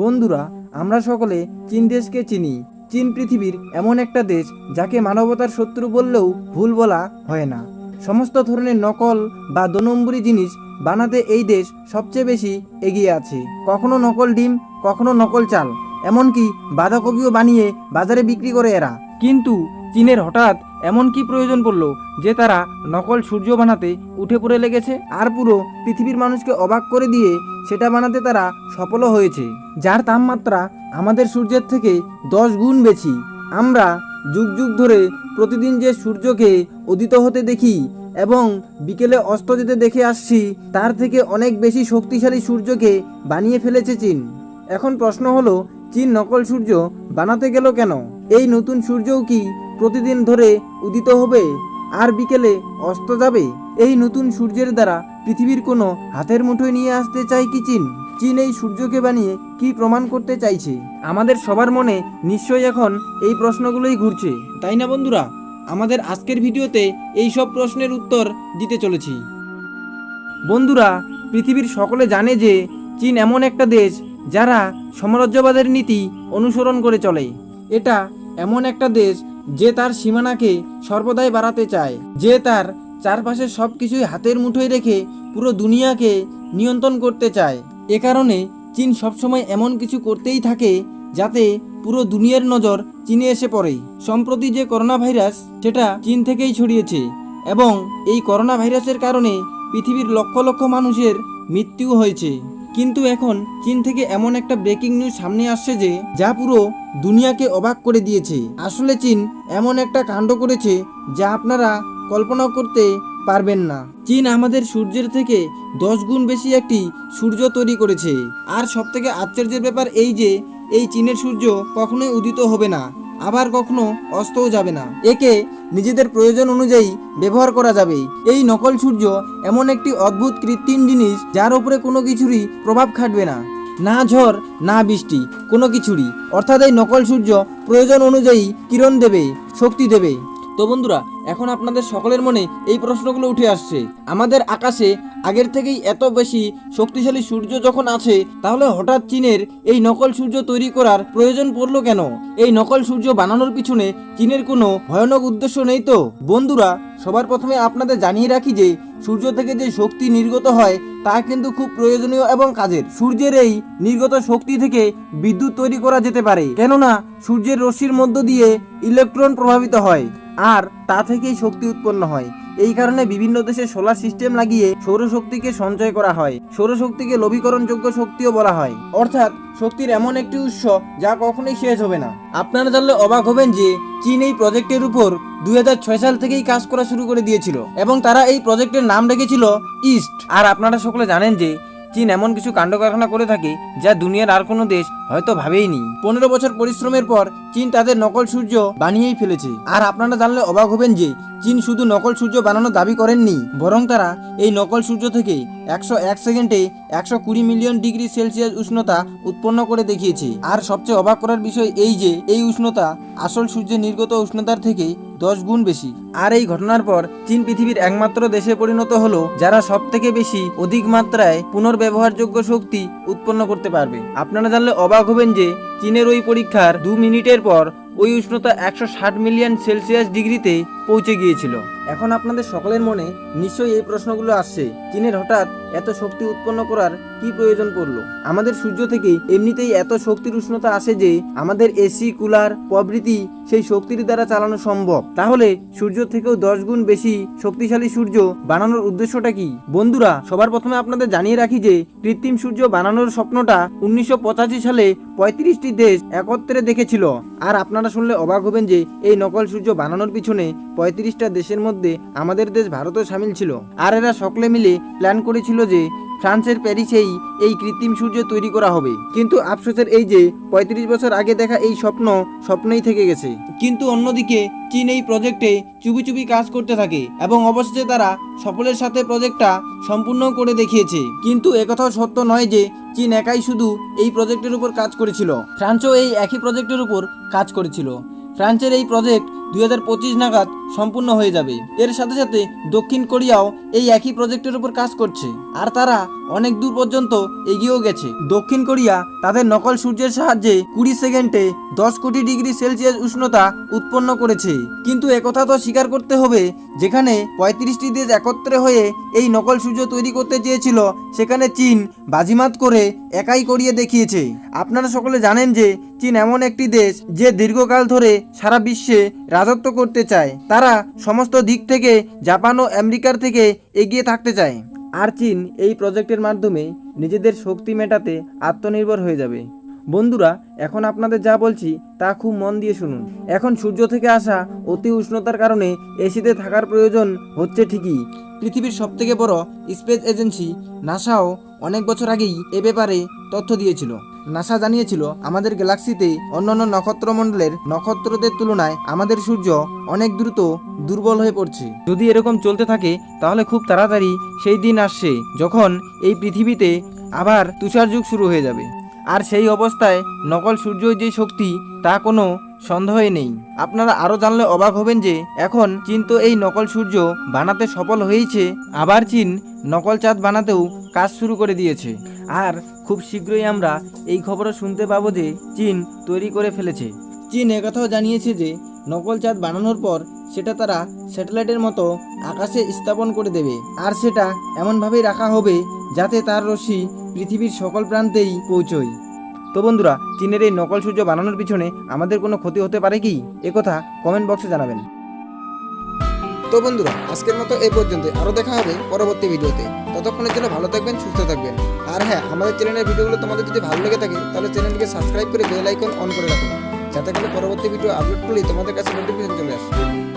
বন্ধুরা, আমরা সকলে চীন দেশকে চিনি। চীন পৃথিবীর এমন একটা দেশ যাকে মানবতার শত্রু বললেও ভুল বলা হয় না। সমস্ত ধরনের নকল বা দু নম্বরী জিনিস বানাতে এই দেশ সবচেয়ে বেশি এগিয়ে আছে। কখনো নকল ডিম, কখনো নকল চাল, এমনকি বাঁধাকপিও বানিয়ে বাজারে বিক্রি করে এরা। কিন্তু চীনের হঠাৎ এমন কি প্রয়োজন পড়ল যে তারা নকল সূর্য বানাতে উঠে পড়ে লেগেছে? আর পুরো পৃথিবীর মানুষকে অবাক করে দিয়ে সেটা বানাতে তারা সফলও হয়েছে। যার তাপমাত্রা আমাদের সূর্যের থেকে দশ গুণ বেশি। আমরা যুগ যুগ ধরে প্রতিদিন যে সূর্যকে উদিত হতে দেখি এবং বিকেলে অস্ত যেতে দেখে আসছি, তার থেকে অনেক বেশি শক্তিশালী সূর্যকে বানিয়ে ফেলেছে চীন। এখন প্রশ্ন হলো, চীন নকল সূর্য বানাতে গেল কেন? এই নতুন সূর্যও কি প্রতিদিন ধরে উদিত হবে, আর বিকেলে অস্ত যাবে। এই নতুন সূর্যের দ্বারা পৃথিবীর কোনো হাতের মুঠোয় নিয়ে আসতে চায় কি চীন? চীন এই সূর্যকে বানিয়ে কি প্রমাণ করতে চাইছে? আমাদের সবার মনে নিশ্চয়ই এখন এই প্রশ্নগুলোই ঘুরছে। তাই না বন্ধুরা? আমাদের আজকের ভিডিওতে এই সব প্রশ্নের উত্তর দিতে চলেছি। বন্ধুরা, পৃথিবীর সকলে জানে যে চীন এমন একটা দেশ যারা সাম্রাজ্যবাদের নীতি অনুসরণ করে চলে। এটা এমন একটা দেশ যে তার সীমানাকে সর্বদাই বাড়াতে চায়, যে তার চারপাশে সব কিছুই হাতের মুঠোয় রেখে পুরো দুনিয়াকে নিয়ন্ত্রণ করতে চায়। এ কারণে চীন সবসময় এমন কিছু করতেই থাকে যাতে পুরো দুনিয়ার নজর চীনে এসে পড়ে। সম্প্রতি যে করোনা ভাইরাস সেটা চীন থেকেই ছড়িয়েছে এবং এই করোনা ভাইরাসের কারণে পৃথিবীর লক্ষ লক্ষ মানুষের মৃত্যু হয়েছে। কিন্তু এখন চীন থেকে এমন একটা ব্রেকিং নিউজ সামনে আসছে যে, যা পুরো দুনিয়াকে অবাক করে দিয়েছে। আসলে চীন এমন একটা কাণ্ড করেছে যা আপনারা কল্পনাও করতে পারবেন না। চীন আমাদের সূর্যের থেকে দশ গুণ বেশি একটি সূর্য তৈরি করেছে। আর সবথেকে আশ্চর্যের ব্যাপার এই যে, এই চীনের সূর্য কখনোই উদিত হবে না। আবার কখনো অস্তও যাবে না। একে নিজেদের প্রয়োজন অনুযায়ী ব্যবহার করা যাবে। এই নকল সূর্য এমন একটি অদ্ভুত কৃত্রিম জিনিস যার উপরে কোনো কিছুরই প্রভাব খাটবে না। না ঝড়, না বৃষ্টি, কোনো কিছুরই। অর্থাৎ এই নকল সূর্য প্রয়োজন অনুযায়ী কিরণ দেবে, শক্তি দেবে। তো বন্ধুরা, এখন আপনাদের সকলের মনে এই প্রশ্নগুলো উঠে আসছে। আমাদের আকাশে আগের থেকেই এত বেশি শক্তিশালী সূর্য যখন আছে, তাহলে হঠাৎ চীনের এই নকল সূর্য তৈরি করার প্রয়োজন পড়ল কেন? এই নকল সূর্য বানানোর পিছনে চীনের কোনো ভয়ানক উদ্দেশ্য নেই তো? বন্ধুরা, সবার প্রথমে আপনাদের জানিয়ে রাখি যে, সূর্য থেকে যে শক্তি নির্গত হয়, তা কিন্তু খুব প্রয়োজনীয় এবং কাজের। সূর্যের এই নির্গত শক্তি থেকে বিদ্যুৎ তৈরি করা যেতে পারে। কেননা, সূর্যের রশ্মির মধ্য দিয়ে ইলেকট্রন প্রভাবিত হয়। আর তা থেকেই শক্তি উৎপন্ন হয়। এই কারণে বিভিন্ন দেশে সোলার সিস্টেম লাগিয়ে সৌরশক্তিকে সঞ্চয় করা হয়। সৌরশক্তিকে লবীকরণযোগ্য শক্তিও বলা হয়। অর্থাৎ শক্তির এমন একটি উৎস যা কখনোই শেষ হবে না। আপনারা জানলে অবাক হবেন যে চীন এই প্রজেক্টের উপর দুই হাজার ছয় সাল থেকেই কাজ করা শুরু করে দিয়েছিল এবং তারা এই প্রজেক্টের নাম রেখেছিল ইস্ট। আর আপনারা সকলে জানেন যে চীন এমন কিছু কাণ্ড কারখানা করে থাকে যা দুনিয়ার আর কোনো দেশ হয়তো ভাবেইনি পনেরো বছর পরিশ্রমের পর চীন তাদের নকল সূর্য বানিয়েই ফেলেছে। আর আপনারা জানলে অবাক হবেন যে চীন শুধু নকল সূর্য বানানোর দাবি করেননি, বরং তারা এই নকল সূর্য থেকে একশো এক সেকেন্ডে একশো কুড়ি মিলিয়ন ডিগ্রি সেলসিয়াস উষ্ণতা উৎপন্ন করে দেখিয়েছে। আর সবচেয়ে অবাক করার বিষয় এই যে, এই উষ্ণতা আসল সূর্যের নির্গত উষ্ণতার থেকে দশ গুণ বেশি। আর এই ঘটনার পর চীন পৃথিবীর একমাত্র দেশে পরিণত হলো, যারা সব থেকে বেশি অধিক মাত্রায় পুনর্ব্যবহারযোগ্য শক্তি উৎপন্ন করতে পারবে। আপনারা জানলে অবাক হবেন যে, চীনের ওই পরীক্ষার দু মিনিটের পর ওই উষ্ণতা একশো ষাট মিলিয়ন সেলসিয়াস ডিগ্রিতে পৌঁছে গিয়েছিল। এখন আপনাদের সকলের মনে নিশ্চয়ই এই প্রশ্নগুলো আসছে। চীনের হঠাৎ এত শক্তি উৎপন্ন করার কি প্রয়োজন পড়ল? আমাদের সূর্য থেকে এমনিতেই এত শক্তির উষ্ণতা আসে যে আমাদের এসি, কুলার, প্রভৃতি সেই শক্তির দ্বারা চালানো সম্ভব। তাহলে সূর্য থেকেও দশ গুণ বেশি শক্তিশালী সূর্য বানানোর উদ্দেশ্যটা কি? বন্ধুরা, সবার প্রথমে আপনাদের জানিয়ে রাখি যে কৃত্রিম সূর্য বানানোর স্বপ্নটা উনিশশো পঁচাশি সালে পঁয়ত্রিশটি দেশ একত্রে দেখেছিল। আর আপনারা শুনলে অবাক হবেন যে এই নকল সূর্য বানানোর পিছনে পঁয়ত্রিশটা দেশের মধ্যে আমাদের দেশ ভারতও সামিল ছিল। আর এরা সকলে মিলে প্ল্যান করেছিল যে ফ্রান্সের প্যারিসেই এই কৃত্রিম সূর্য তৈরি করা হবে। কিন্তু আফসোসের এই যে পঁয়ত্রিশ বছর আগে দেখা এই স্বপ্ন স্বপ্নই থেকে গেছে। কিন্তু অন্যদিকে চীন এই প্রজেক্টে চুপি চুপি কাজ করতে থাকে এবং অবশেষে তারা সফলের সাথে প্রজেক্টটা সম্পূর্ণ করে দেখিয়েছে। কিন্তু একথাও সত্য নয় যে চীন একাই শুধু এই প্রজেক্টের উপর কাজ করেছিল। ফ্রান্সও এই একই প্রজেক্টের উপর কাজ করেছিল। ফ্রান্সের এই প্রজেক্ট দুই হাজার পঁচিশ নাগাদ সম্পূর্ণ হয়ে যাবে। এর সাথে সাথে দক্ষিণ কোরিয়াও এই একই প্রজেক্টের উপর কাজ করছে। আর তারা অনেক দূর পর্যন্ত এগিয়েও গেছে। দক্ষিণ কোরিয়া তাদের নকল সূর্যের সাহায্যে কুড়ি সেকেন্ডে দশ কোটি ডিগ্রি সেলসিয়াস উষ্ণতা উৎপন্ন করেছে। কিন্তু একথা তো স্বীকার করতে হবে, যেখানে পঁয়ত্রিশটি দেশ একত্রে হয়ে এই নকল সূর্য তৈরি করতে চেয়েছিল, সেখানে চীন বাজিমাত করে একাই করিয়ে দেখিয়েছে। আপনারা সকলে জানেন যে চীন এমন একটি দেশ যে দীর্ঘকাল ধরে সারা বিশ্বে রাজত্ব করতে চায়। তারা সমস্ত দিক থেকে জাপান ও আমেরিকার থেকে এগিয়ে থাকতে চায়। আর চীন এই প্রজেক্টের মাধ্যমে নিজেদের শক্তি মেটাতে আত্মনির্ভর হয়ে যাবে। বন্ধুরা, এখন আপনাদের যা বলছি তা খুব মন দিয়ে শুনুন। এখন সূর্য থেকে আসা অতি উষ্ণতার কারণে এসিতে থাকার প্রয়োজন হচ্ছে ঠিকই। পৃথিবীর সবথেকে বড় স্পেস এজেন্সি নাসাও অনেক বছর আগেই এ ব্যাপারে তথ্য দিয়েছিল। নাসা জানিয়েছিল, আমাদের গ্যালাক্সিতে অন্যান্য নক্ষত্রমণ্ডলের নক্ষত্রদের তুলনায় আমাদের সূর্য অনেক দ্রুত দুর্বল হয়ে পড়ছে। যদি এরকম চলতে থাকে, তাহলে খুব তাড়াতাড়ি সেই দিন আসছে, যখন এই পৃথিবীতে আবার তুষার যুগ শুরু হয়ে যাবে। আর সেই অবস্থায় নকল সূর্যের যে শক্তি, তা কোনো সন্দেহই নেই। আপনারা আরও জানলে অবাক হবেন যে এখন চীন তো এই নকল সূর্য বানাতে সফল হয়েছে আবার চীন নকল চাঁদ বানাতেও কাজ শুরু করে দিয়েছে। আর খুব শীঘ্রই আমরা এই খবরও শুনতে পাবো যে চীন তৈরি করে ফেলেছে। চীন একথাও জানিয়েছে যে নকল চাঁদ বানানোর পর সেটা তারা স্যাটেলাইটের মতো আকাশে স্থাপন করে দেবে। আর সেটা এমনভাবেই রাখা হবে যাতে তার রশ্মি পৃথিবীর সকল প্রান্তেই পৌঁছয়। তো বন্ধুরা, চীনের এই নকল সূর্য বানানোর পিছনে আমাদের কোনো ক্ষতি হতে পারে কি? একথা কমেন্ট বক্সে জানাবেন। তো বন্ধুরা, আজকের মতো এই পর্যন্ত আরও দেখা হবে পরবর্তী ভিডিওতে। ততক্ষণের জন্য ভালো থাকবেন, সুস্থ থাকবেন। আর হ্যাঁ আমাদের চ্যানেলের ভিডিওগুলো তোমাদের যদি ভালো লেগে থাকে, তাহলে চ্যানেলটিকে সাবস্ক্রাইব করে বেল আইকন অন করে রাখুন। যাতে করে পরবর্তী ভিডিও আপলোড করলেই তোমাদের কাছে নোটিফিকেশন চলে আসে।